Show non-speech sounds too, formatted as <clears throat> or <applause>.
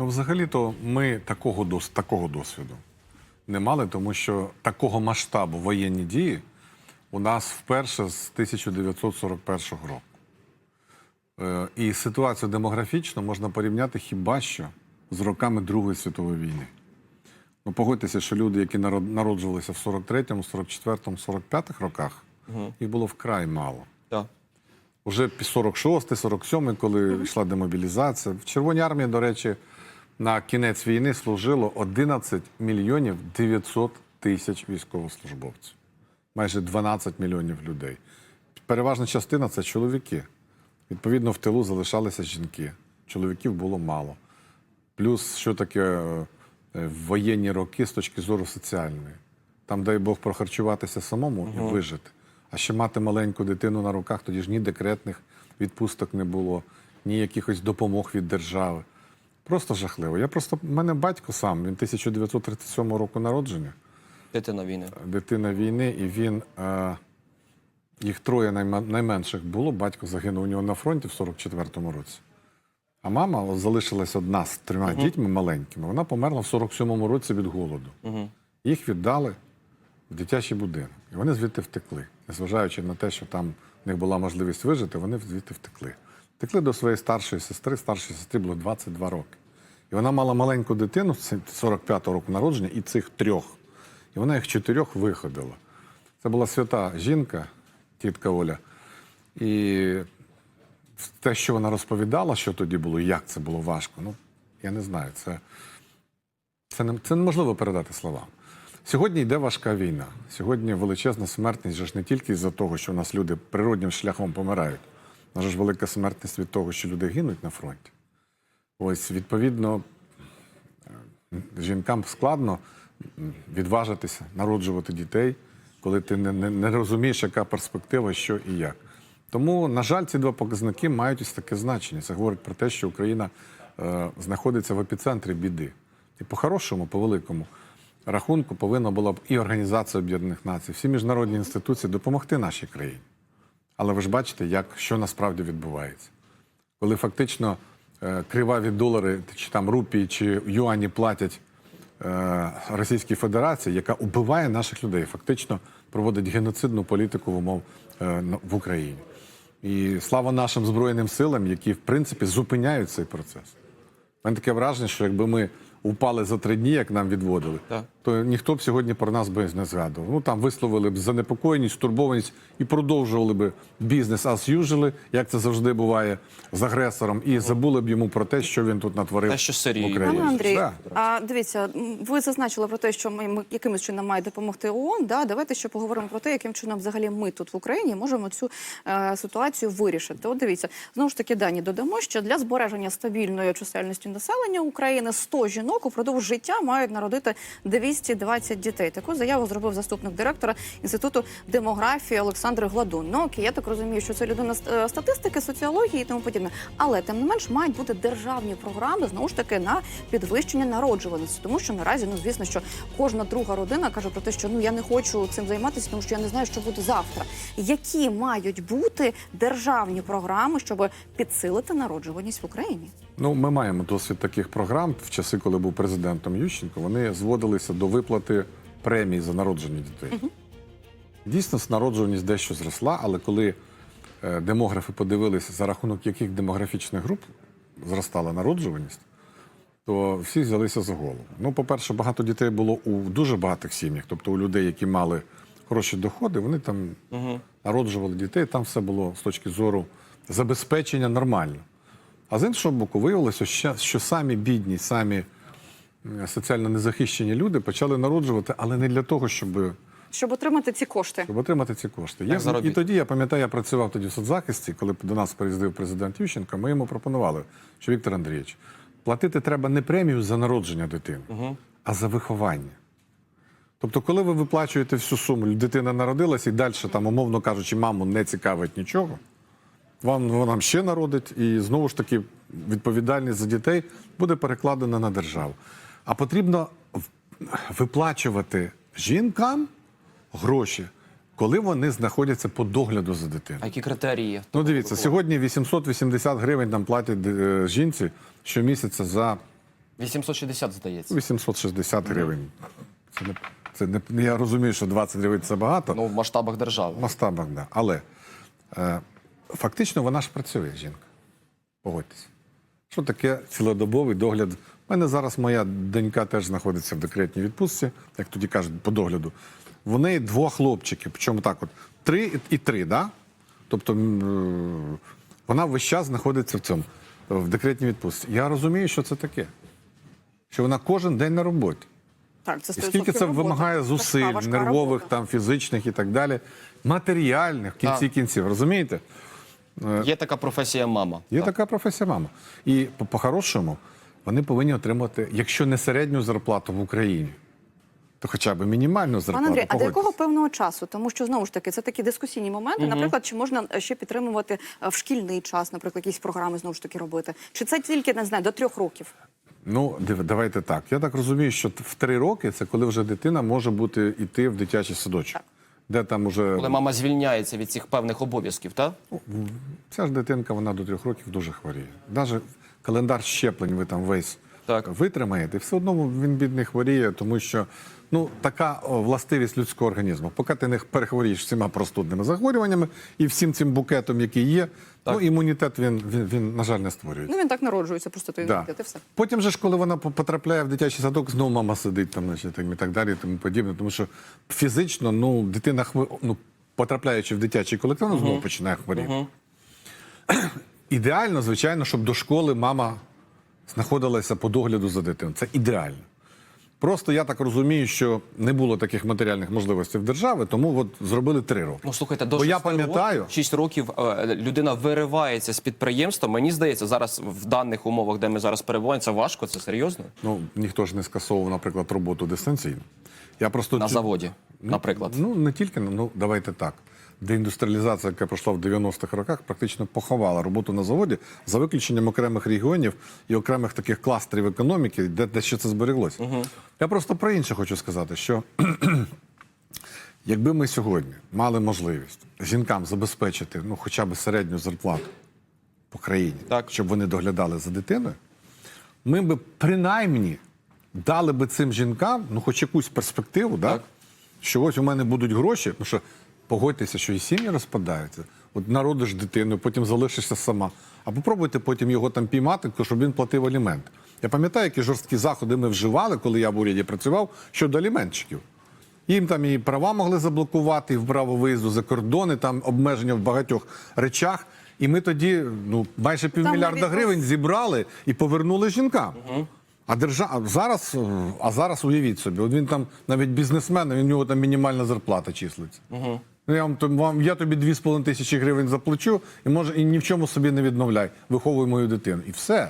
Ну, взагалі-то ми такого, дос, такого досвіду не мали, тому що такого масштабу воєнні дії у нас вперше з 1941 року. Е, І ситуацію демографічно можна порівняти хіба що з роками Другої світової війни. Ну, погодьтеся, що люди, які народ- народжувалися в 43-му, 44-му, 45-х роках, їх було вкрай мало. Так. Уже 46-й, 47-й, коли йшла демобілізація. В Червоній армії, до речі, на кінець війни служило 11 мільйонів 900 тисяч військовослужбовців. Майже 12 мільйонів людей. Переважна частина це чоловіки. Відповідно, в тилу залишалися жінки. Чоловіків було мало. Плюс, що таке е, е, воєнні роки з точки зору соціальної. Там, дай Бог, прохарчуватися самому і вижити. А ще мати маленьку дитину на руках, тоді ж ні декретних відпусток не було, ні якихось допомог від держави. Просто жахливо. Я просто, в мене батько сам, він 1937 року народження, Дитина війни. дитина війни, і він. Е, їх троє найменших було. Батько загинув у нього на фронті в 44-му році. А мама залишилась одна з трьома дітьми маленькими. Вона померла в 47-му році від голоду. Їх віддали в дитячий будинок. І вони звідти втекли. Незважаючи на те, що там в них була можливість вижити, вони звідти втекли. Втекли до своєї старшої сестри. Старшій сестрі було 22 роки. І вона мала маленьку дитину 45-го року народження і цих трьох. І вона їх чотирьох виходила. Це була свята жінка, тітка Оля. І те, що вона розповідала, що тоді було, як це було важко, ну я не знаю. Це, це, не, це неможливо передати словам. Сьогодні йде важка війна. Сьогодні величезна смертність ж не тільки з-за того, що у нас люди природнім шляхом помирають. Нас ж велика смертність від того, що люди гинуть на фронті. Ось, відповідно, е, жінкам складно відважитися, народжувати дітей, коли ти не, не, не розумієш, яка перспектива, що і як. Тому, на жаль, ці два показники мають ось таке значення. Це говорить про те, що Україна е, знаходиться в епіцентрі біди. І по-хорошому, по великому рахунку повинна була б і Організація Об'єднаних Націй, всі міжнародні інституції допомогти нашій країні. Але ви ж бачите, як, що насправді відбувається. Коли фактично е, криваві долари, чи там рупії, чи юані платять е, Російській Федерації, яка убиває наших людей, фактично проводить геноцидну політику в умов е, в Україні. І слава нашим Збройним силам, які в принципі зупиняють цей процес. У мене таке враження, що якби ми упали за три дні, як нам відводили, Так. то ніхто б сьогодні про нас би не згадував. Ну там висловили б занепокоєність, стурбованість і продовжували б бізнес as usual, як це завжди буває з агресором, і забули б йому про те, що він тут натворив Те, що з Сирією в Україні. Пане Андрій, Да. а дивіться, ви зазначили про те, що ми, ми якимось чином має допомогти ООН. Да? Давайте ще поговоримо про те, яким чином взагалі ми тут в Україні можемо цю е, ситуацію вирішити. От дивіться, знову ж таки дані додамо, що для збереження стабільної чисельності населення України 100 жінок упродовж життя мають народити 220 дітей. Таку заяву зробив заступник директора інституту демографії Олександр Гладун. Окей, я так розумію, що це людина е, статистики, соціології і тому подібне. Але тим не менш мають бути державні програми знову ж таки на підвищення народжуваності, тому що наразі ну звісно, що кожна друга родина каже про те, що ну я не хочу цим займатися, тому що я не знаю, що буде завтра. Які мають бути державні програми, щоб підсилити народжуваність в Україні? Ну, ми маємо досвід таких програм. В часи, коли був президентом Ющенко, вони зводилися до виплати премій за народження дітей. Дійсно, народжуваність дещо зросла, але коли е, демографи подивилися, за рахунок яких демографічних груп зростала народжуваність, то всі взялися за голову. Ну, по-перше, багато дітей було у дуже багатих сім'ях, тобто у людей, які мали хороші доходи, вони там народжували дітей, там все було з точки зору забезпечення нормально. А з іншого боку, виявилося, що, самі бідні, самі е, соціально незахищені люди почали народжувати, але не для того, щоб, Щоб отримати ці кошти. щоб отримати ці кошти. Як Я, і тоді я пам'ятаю, я працював тоді в соцзахисті, коли до нас приїздив президент Ющенко, ми йому пропонували, що Віктор Андрійович, платити треба не премію за народження дитини, а за виховання. Тобто, коли ви виплачуєте всю суму, дитина народилась і далі, там, умовно кажучи, маму не цікавить нічого, вам вона ще народить, і знову ж таки відповідальність за дітей буде перекладена на державу. А потрібно виплачувати жінкам гроші, коли вони знаходяться по догляду за дитиною. А які критерії? Ну, дивіться, сьогодні 880 гривень нам платять е, жінці щомісяця за 860, здається. 860 гривень. Це не, це не, я розумію, що 20 гривень це багато. Ну, в масштабах держави. В масштабах, да. Але е, фактично вона ж працює, жінка. Погодьтесь. Що таке цілодобовий догляд? У мене зараз моя донька теж знаходиться в декретній відпустці, як тоді кажуть, по догляду. В неї двох хлопчиків, причому так, от три і три, да? Тобто е, вона весь час знаходиться в цьому, в декретній відпустці. Я розумію, що це таке. Що вона кожен день на роботі. Так, це І скільки це робота. вимагає зусиль, Важка, важка нервових, робота. там, фізичних і так далі, матеріальних в кінці Так. кінців, розумієте? Є така професія мама. Є така професія мама. І по- по-хорошому вони повинні отримати, якщо не середню зарплату в Україні, то хоча б мінімальну зарплату. Пане Андрій, а до якого певного часу? Тому що знову ж таки це такі дискусійні моменти. Наприклад, чи можна е, ще підтримувати е, в шкільний час, наприклад, якісь програми знову ж таки робити? Чи це тільки не знаю до трьох років? Ну, див- давайте так. Я так розумію, що в три роки це коли вже дитина може бути йти в дитячий садочок. Так. Де там уже Коли мама звільняється від цих певних обов'язків, так? Ця ж дитинка, вона до трьох років дуже хворіє. Навіть календар щеплень ви там весь Так. витримаєте, все одно він бідний хворіє, тому що ну така о, властивість людського організму. Поки ти не перехворієш всіма простудними захворюваннями і всім цим букетом, який є, ну імунітет він, він, він, на жаль, не створюється. Ну він так народжується, просто той Да. імунітет і все. Потім же ж, коли вона потрапляє в дитячий садок, знову мама сидить там, значить, і так далі, і тому подібне. Тому що фізично, ну, дитина хво... ну, потрапляючи в дитячий колектив, вона знову починає хворіти. <clears throat> Ідеально, звичайно, щоб до школи мама знаходилася по догляду за дитиною. Це ідеально. Просто я так розумію, що не було таких матеріальних можливостей в держави, тому от зробили три роки. Ну слухайте, до Бо я пам'ятаю- 6 років е, людина виривається з підприємства. Мені здається, зараз в даних умовах, де ми зараз перебуваємо, це важко, це серйозно. Ну, ніхто ж не скасовував, наприклад, роботу дистанційно. Я просто На заводі, наприклад. Ну, не тільки, ну давайте так. Деіндустріалізація, яка пройшла в 90-х роках, практично поховала роботу на заводі за виключенням окремих регіонів і окремих таких кластерів економіки, де, де ще це збереглося. Я просто про інше хочу сказати, що <clears throat> якби ми сьогодні мали можливість жінкам забезпечити ну, хоча б середню зарплату по країні, Так. щоб вони доглядали за дитиною, ми би принаймні дали би цим жінкам ну, хоч якусь перспективу, да? Що ось у мене будуть гроші, тому що погодьтеся, що і сім'ї розпадаються. От народиш дитину, потім залишишся сама. А попробуйте потім його там піймати, щоб він платив алімент. Я пам'ятаю, які жорсткі заходи ми вживали, коли я в уряді працював, щодо аліментчиків. Їм там і права могли заблокувати, і в право виїзду за кордони, там обмеження в багатьох речах. І ми тоді ну, майже півмільярда гривень зібрали і повернули жінкам. А держава зараз, е, а зараз уявіть собі, от він там навіть бізнесмен, у нього там мінімальна зарплата числиться. Ну, я, вам, вам, я тобі 2,5 тисячі гривень заплачу, і може і ні в чому собі не відмовляй. Виховуй мою дитину. І все.